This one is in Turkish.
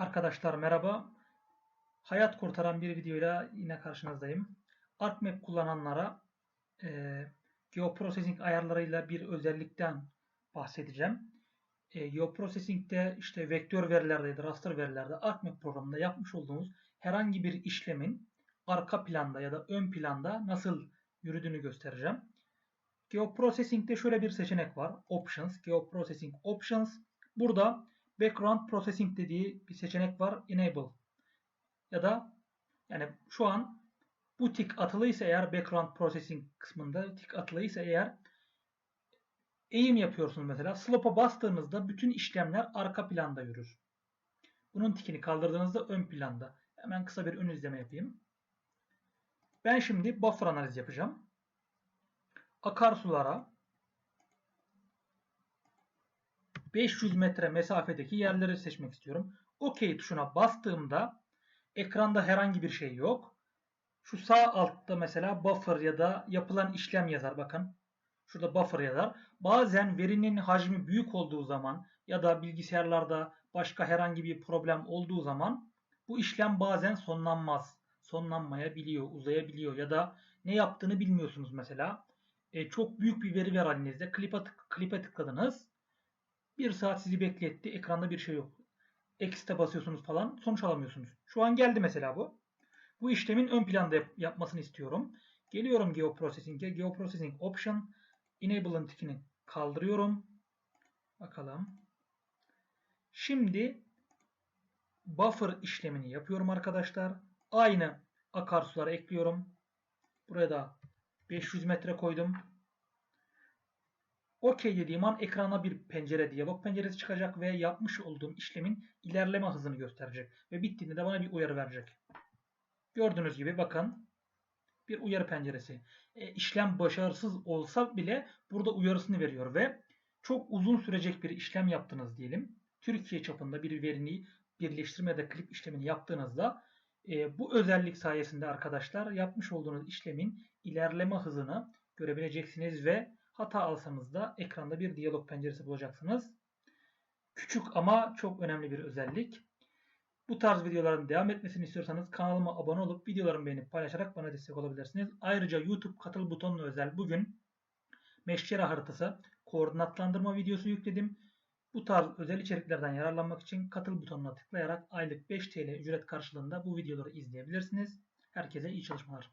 Arkadaşlar merhaba. Hayat kurtaran bir videoyla yine karşınızdayım. ArcMap kullananlara e, geoprocessing ayarlarıyla bir özellikten bahsedeceğim. E, geoprocessing'de işte vektör verilerde, raster verilerde ArcMap programında yapmış olduğumuz herhangi bir işlemin arka planda ya da ön planda nasıl yürüdüğünü göstereceğim. Geoprocessing'de şöyle bir seçenek var. Options, Geoprocessing Options. Burada Background Processing dediği bir seçenek var. Enable. Ya da yani şu an bu tik atılıysa eğer Background Processing kısmında tik atılıysa eğer eğim yapıyorsunuz mesela. Slope'a bastığınızda bütün işlemler arka planda yürür. Bunun tikini kaldırdığınızda ön planda. Hemen kısa bir ön izleme yapayım. Ben şimdi buffer analiz yapacağım. Akarsulara 500 metre mesafedeki yerleri seçmek istiyorum. OK tuşuna bastığımda ekranda herhangi bir şey yok. Şu sağ altta mesela buffer ya da yapılan işlem yazar bakın. Şurada buffer yazar. Bazen verinin hacmi büyük olduğu zaman ya da bilgisayarlarda başka herhangi bir problem olduğu zaman bu işlem bazen sonlanmaz. Sonlanmayabiliyor, uzayabiliyor ya da ne yaptığını bilmiyorsunuz mesela. E, çok büyük bir veri var elinizde. Klipe, tık, klipe tıkladınız. Bir saat sizi bekletti. Ekranda bir şey yok. Exit'e basıyorsunuz falan. Sonuç alamıyorsunuz. Şu an geldi mesela bu. Bu işlemin ön planda yap yapmasını istiyorum. Geliyorum Geoprocessing'e. Geoprocessing Option. Enable'ın tikini kaldırıyorum. Bakalım. Şimdi buffer işlemini yapıyorum arkadaşlar. Aynı akarsuları ekliyorum. Buraya da 500 metre koydum. OK dediğim an ekrana bir pencere diyalog penceresi çıkacak ve yapmış olduğum işlemin ilerleme hızını gösterecek. Ve bittiğinde de bana bir uyarı verecek. Gördüğünüz gibi bakın bir uyarı penceresi. E, işlem başarısız olsa bile burada uyarısını veriyor ve çok uzun sürecek bir işlem yaptınız diyelim. Türkiye çapında bir verini birleştirme de klip işlemini yaptığınızda e, bu özellik sayesinde arkadaşlar yapmış olduğunuz işlemin ilerleme hızını görebileceksiniz ve hata alsanız da ekranda bir diyalog penceresi bulacaksınız. Küçük ama çok önemli bir özellik. Bu tarz videoların devam etmesini istiyorsanız kanalıma abone olup videolarımı beğenip paylaşarak bana destek olabilirsiniz. Ayrıca YouTube katıl butonuna özel bugün Meşgere haritası koordinatlandırma videosu yükledim. Bu tarz özel içeriklerden yararlanmak için katıl butonuna tıklayarak aylık 5 TL ücret karşılığında bu videoları izleyebilirsiniz. Herkese iyi çalışmalar.